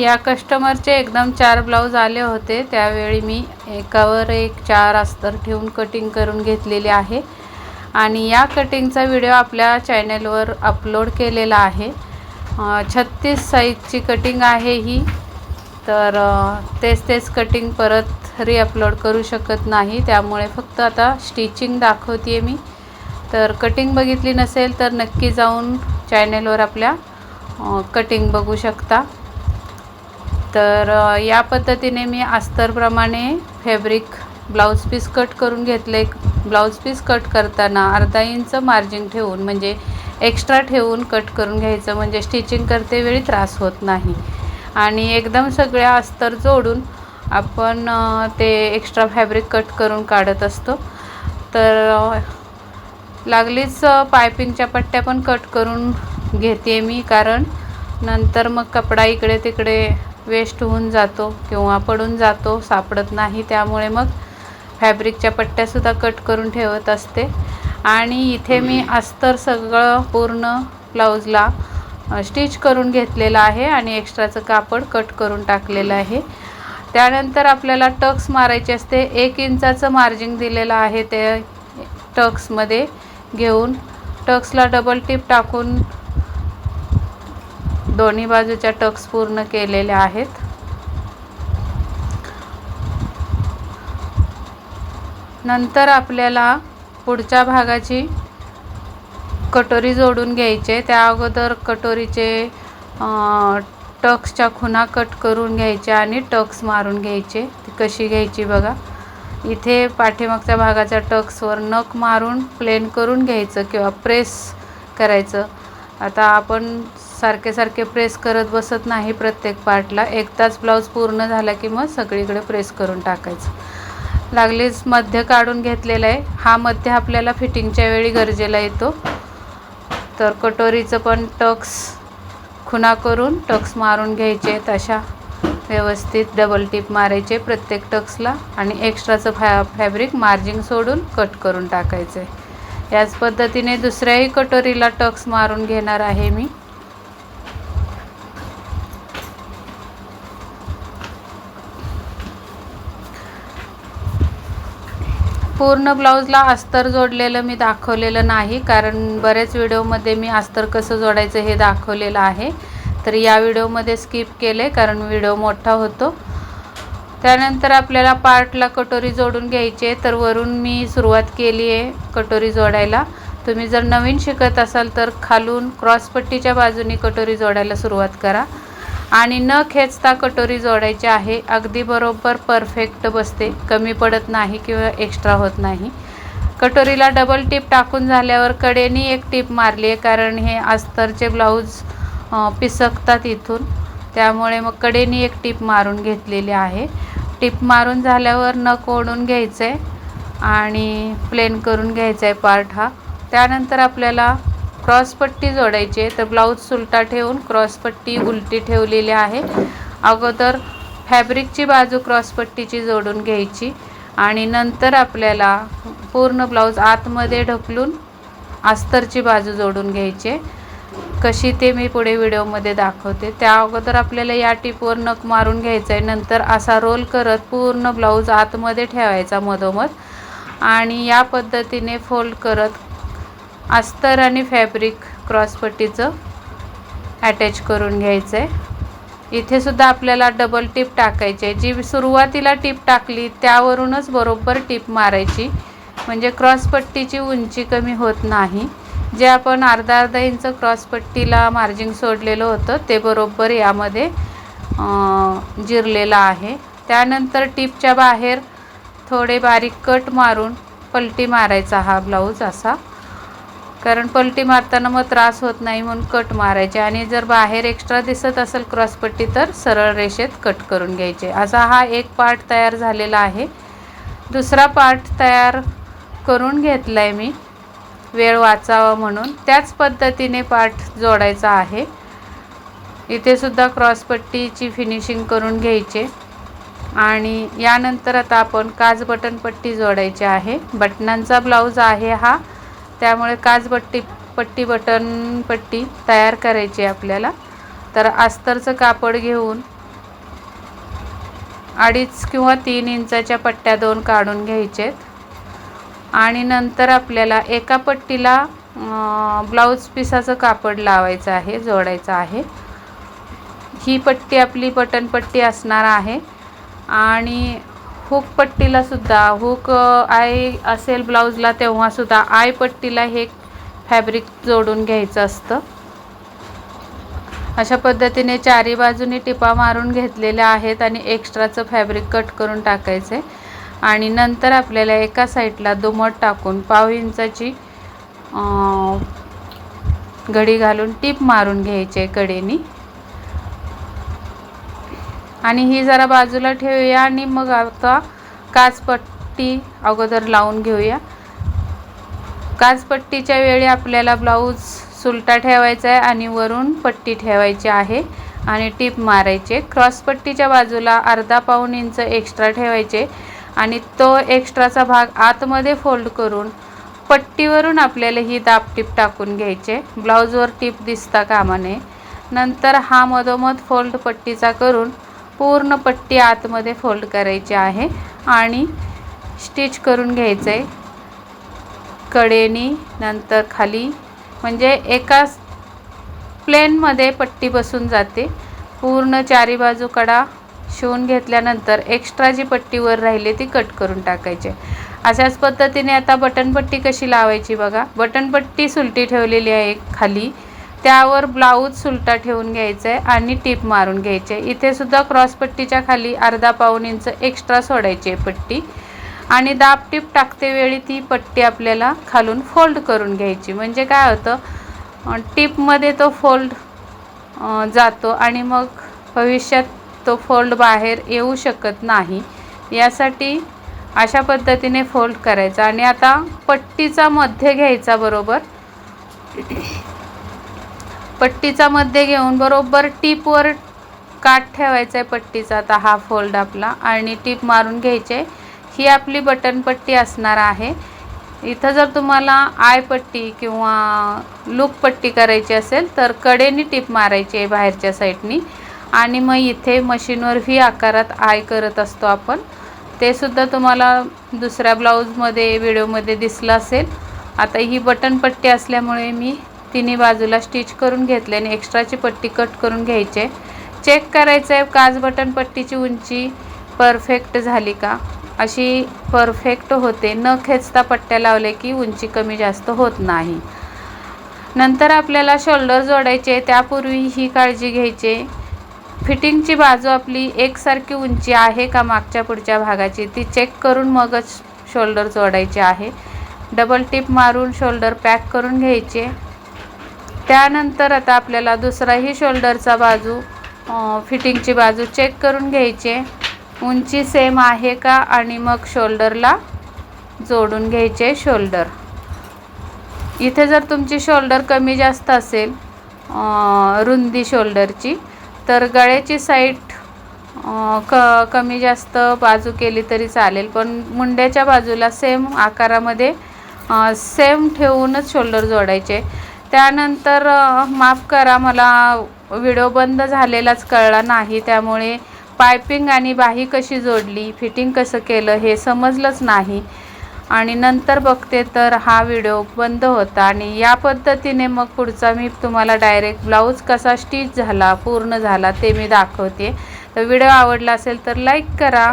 या कस्टमरचे एकदम चार ब्लाऊज आले होते. त्यावेळी मी एकावर एक चार अस्तर ठेवून कटिंग करून घेतलेले आहे. आणि या कटिंगचा व्हिडिओ आपल्या चॅनेलवर अपलोड केलेला आहे. छत्तीस साईजची कटिंग आहे ही. तर तेच तेच कटिंग परत रिअपलोड करू शकत नाही. त्यामुळे फक्त आता स्टिचिंग दाखवते मी. तर कटिंग बघितली नसेल तर नक्की जाऊन चॅनेलवर आपल्या कटिंग बघू शकता. तर या पद्धतीने मी अस्तरप्रमाणे फॅब्रिक ब्लाऊज पीस कट करून घेतले. ब्लाऊज पीस कट करताना अर्धा इंच मार्जिन ठेवून म्हणजे एक्स्ट्रा ठेवून कट करून घ्यायचं म्हणजे स्टिचिंग करते वेळी त्रास होत नाही. आणि एकदम सगळ्या अस्तर जोडून आपण ते एक्स्ट्रा फॅब्रिक कट करून काढत असतो. तर लागलीच पायपिंगच्या पट्ट्या पण कट करून घेते मी कारण नंतर मग कपडा इकडे तिकडे वेस्ट होऊन जातो किंवा पडून जातो सापडत नाही. त्यामुळे मग फॅब्रिकच्या पट्ट्यासुद्धा कट करून ठेवत असते. आणि इथे मी अस्तर सगळं पूर्ण ब्लाऊजला स्टिच करून घेतलेलं आहे आणि एक्स्ट्राचं कापड कट करून टाकलेलं आहे. त्यानंतर आपल्याला टक्स मारायचे असते. एक इंचाचं मार्जिंग दिलेलं आहे ते टक्समध्ये घेऊन. टक्सला डबल टिप टाकून दोन्ही बाजूच्या टक्स पूर्ण केलेल्या आहेत. नंतर आपल्याला पुढच्या भागाची कटोरी जोडून घ्यायचे. त्या अगोदर कटोरीचे टक्सच्या खुणा कट करून घ्यायच्या आणि टक्स मारून घ्यायचे. ती कशी घ्यायची बघा. इथे पाठीमागच्या भागाच्या टक्सवर नख मारून प्लेन करून घ्यायचं किंवा प्रेस करायचं. आता आपण सारखे सारखे प्रेस करत बसत नाही प्रत्येक पार्टला एकदाच ब्लाऊज पूर्ण झाला की मग सगळीकडे प्रेस करून टाकायचं. लागलीच मध्य काढून घेतलेला आहे. हा मध्य आपल्याला फिटिंगच्या वेळी गरजेला येतो. तर कटोरीचं पण टक्स खुणा करून टक्स मारून घ्यायचे तशा व्यवस्थित डबल टिप मारायचे प्रत्येक टक्सला आणि एक्स्ट्राचं फॅ फॅब्रिक मार्जिंग सोडून कट करून टाकायचं आहे याच पद्धतीने दुसऱ्याही कटोरीला टक्स मारून घेणार आहे मी. पूर्ण ब्लाऊजला अस्तर जोडलेलं मी दाखवलेलं नाही कारण बऱ्याच व्हिडिओमध्ये मी अस्तर कसं जोडायचं हे दाखवलेलं आहे. तर या व्हिडिओमध्ये स्किप केले कारण व्हिडिओ मोठा होतो. त्यानंतर आपल्याला पार्टला कटोरी जोडून घ्यायची तर वरून मी सुरुवात केली आहे कटोरी जोडायला. तुम्ही जर नवीन शिकत असाल तर खालून क्रॉसपट्टीच्या बाजूनी कटोरी जोडायला सुरुवात करा. आणि न खेचता कटोरी जोडायची आहे. अगदी बरोबर परफेक्ट बसते. कमी पडत नाही किंवा एक्स्ट्रा होत नाही. कटोरीला डबल टिप टाकून झाल्यावर कडेनी एक टिप मारली आहे कारण हे अस्तरचे ब्लाऊज पिसकतात इथून. त्यामुळे मग कडेनी एक टिप मारून घेतलेली आहे. टिप मारून झाल्यावर नख ओढून घ्यायचं आहे आणि प्लेन करून घ्यायचा आहे पार्ट हा. त्यानंतर आपल्याला क्रॉसपट्टी जोडायची आहे. तर ब्लाऊज सुलटा ठेवून क्रॉसपट्टी उलटी ठेवलेली आहे. अगोदर फॅब्रिकची बाजू क्रॉसपट्टीची जोडून घ्यायची आणि नंतर आपल्याला पूर्ण ब्लाऊज आतमध्ये ढकलून अस्तरची बाजू जोडून घ्यायची कशी ते मी पुढे व्हिडिओमध्ये दाखवते. त्या अगोदर आपल्याला या टिपवर नख मारून घ्यायचं आहे. नंतर असा रोल करत पूर्ण ब्लाऊज आतमध्ये ठेवायचा मधोमध आणि या पद्धतीने फोल्ड करत अस्तर आणि फॅब्रिक क्रॉसपट्टीचं अटॅच करून घ्यायचं आहे इथे सुद्धा आपल्याला डबल टिप टाकायची आहे. जी सुरुवातीला टिप टाकली त्यावरूनच बरोबर टिप मारायची. म्हणजे क्रॉसपट्टीची उंची कमी होत नाही. जे आपण अर्धा अर्धा इंच क्रॉसपट्टीला मार्जिंग सोडलेलं होतं ते बरोबर यामध्ये जिरलेलं आहे. त्यानंतर टिपच्या बाहेर थोडे बारीक कट मारून पलटी मारायचा हा ब्लाऊज असा. कारण पलटी मारताना मग त्रास होत नाही म्हणून कट मारायचे. आणि जर बाहेर एक्स्ट्रा दिसत असेल क्रॉसपट्टी तर सरळ रेषेत कट करून घ्यायचे. असा हा एक पार्ट तयार झालेला आहे. दुसरा पार्ट तयार करून घेतला आहे मी. वेळ वाचावा म्हणून. त्याच पद्धतीने पार्ट जोडायचा आहे. इथे सुद्धा क्रॉसपट्टीची फिनिशिंग करून घ्यायचे. आणि यानंतर आता आपण काज बटन पट्टी जोडायची आहे. बटनांचा ब्लाऊज आहे हा. त्यामुळे काज पट्टी पट्टी बटन पट्टी तयार करायची आहे आपल्याला. तर अस्तरचं कापड घेऊन अडीच किंवा तीन इंचाच्या पट्ट्या दोन काढून घ्यायचेत. आणि नंतर आपल्याला एका पट्टीला ब्लाऊज पिसाचं कापड लावायचं आहे जोडायचं आहे. ही पट्टी आपली बटन पट्टी असणार आहे. आणि हुक पट्टीला सुद्धा हुक आय असेल ब्लाऊजला तेव्हासुद्धा आय पट्टीला हे फॅब्रिक जोडून घ्यायचं असतं. अशा पद्धतीने चारी बाजूनी टिपा मारून घेतलेल्या आहेत आणि एक्स्ट्राचं फॅब्रिक कट करून टाकायचं. आहे आणि नंतर आपल्याला एका साईडला दुमट टाकून पाव इंचाची घडी घालून टीप मारून घ्यायची आहे कडेनी. आणि ही जरा बाजूला ठेवूया आणि मग आता काचपट्टी अगोदर लावून घेऊया. काचपट्टीच्या वेळी आपल्याला ब्लाऊज सुलटा ठेवायचा आहे आणि वरून पट्टी ठेवायची आहे आणि टीप मारायचे क्रॉसपट्टीच्या बाजूला अर्धा पाऊण इंच एक्स्ट्रा ठेवायचे आणि तो एक्स्ट्राचा भाग आतमध्ये फोल्ड करून पट्टीवरून आपल्याला ही दाब टीप टाकून घ्यायचे ब्लाऊजवर टीप दिसता कामा नये. नंतर हा मधोमध फोल्ड पट्टीचा करून पूर्ण पट्टी आतमध्ये फोल्ड करायची आहे आणि स्टिच करून घ्यायचं आहे कडेनी नंतर खाली. म्हणजे एका प्लेनमध्ये पट्टी बसून जाते. पूर्ण चारी बाजू कडा शिवून घेतल्यानंतर एक्स्ट्रा जी पट्टीवर राहिली ती कट करून टाकायचे. अशाच पद्धतीने आता बटनपट्टी कशी लावायची बघा. बटनपट्टी सुलटी ठेवलेली आहे खाली. त्यावर ब्लाऊज सुलटा ठेवून घ्यायचं आहे आणि टीप मारून घ्यायचे. इथे सुद्धा क्रॉसपट्टीच्या खाली अर्धा पाऊन इंच एक्स्ट्रा सोडायची आहे पट्टी. आणि दाब टीप टाकते वेळी ती पट्टी आपल्याला खालून फोल्ड करून घ्यायची. म्हणजे काय होतं टीपमध्ये तो फोल्ड जातो आणि मग भविष्यात तो फोल्ड बाहेर येऊ शकत नाही. यासाठी अशा पद्धतीने फोल्ड करायचा. आणि आता पट्टीचा मध्य घ्यायचा बरोबर. पट्टीचा मध्ये घेऊन बरोबर टीपवर काठ ठेवायचा आहे पट्टीचा. आता हा फोल्ड आपला आणि टीप मारून घ्यायचे. ही आपली बटन पट्टी असणार आहे. इथं जर तुम्हाला आय पट्टी किंवा लूक पट्टी करायची असेल तर कडेनी टीप मारायची आहे बाहेरच्या साईडनी. आणि मग इथे मशीनवर व्ही आकारात आय करत असतो आपण. ते सुद्धा तुम्हाला दुसऱ्या ब्लाऊजमध्ये व्हिडिओमध्ये दिसलं असेल. आता ही बटन पट्टी असल्यामुळे मी तिन्ही बाजूला स्टिच करून घेतले आणि एक्स्ट्राची पट्टी कट करून घ्यायचे. चेक करायचं आहे काच बटन पट्टीची उंची परफेक्ट झाली का? अशी परफेक्ट होते. न खेचता पट्ट्या लावले की उंची कमी जास्त होत नाही. नंतर आपल्याला शोल्डर जोडायचे त्यापूर्वी ही काळजी घ्यायची. फिटिंगची बाजू आपली एकसारखी उंची आहे का मागच्या पुढच्या भागाची ती चेक करून मगच शोल्डर जोडायचे आहे. डबल टिप मारून शोल्डर पॅक करून घ्यायचे. त्यानंतर आता आपल्याला दुसराही शोल्डरचा बाजू फिटिंगची बाजू चेक करून घ्यायची उंची सेम आहे का आणि मग शोल्डरला जोडून घ्यायचे शोल्डर. इथे जर तुमची शोल्डर कमी जास्त असेल रुंदी शोल्डरची तर गळ्याची साईट क कमी जास्त बाजू केली तरी चालेल. पण मुंड्याच्या बाजूला सेम आकारामध्ये सेम ठेवूनच शोल्डर जोडायचे. त्यानंतर माफ करा मला व्हिडिओ बंद झालेलाच कळला नाही. त्यामुळे पायपिंग आणि बाही कशी जोडली फिटिंग कसं केलं हे समजलंच नाही. आणि नंतर बघते तर हा व्हिडिओ बंद होता. आणि या पद्धतीने मग पुढचा मी तुम्हाला डायरेक्ट ब्लाऊज कसा स्टिच झाला पूर्ण झाला ते मी दाखवते. तर व्हिडिओ आवडला असेल तर लाईक करा.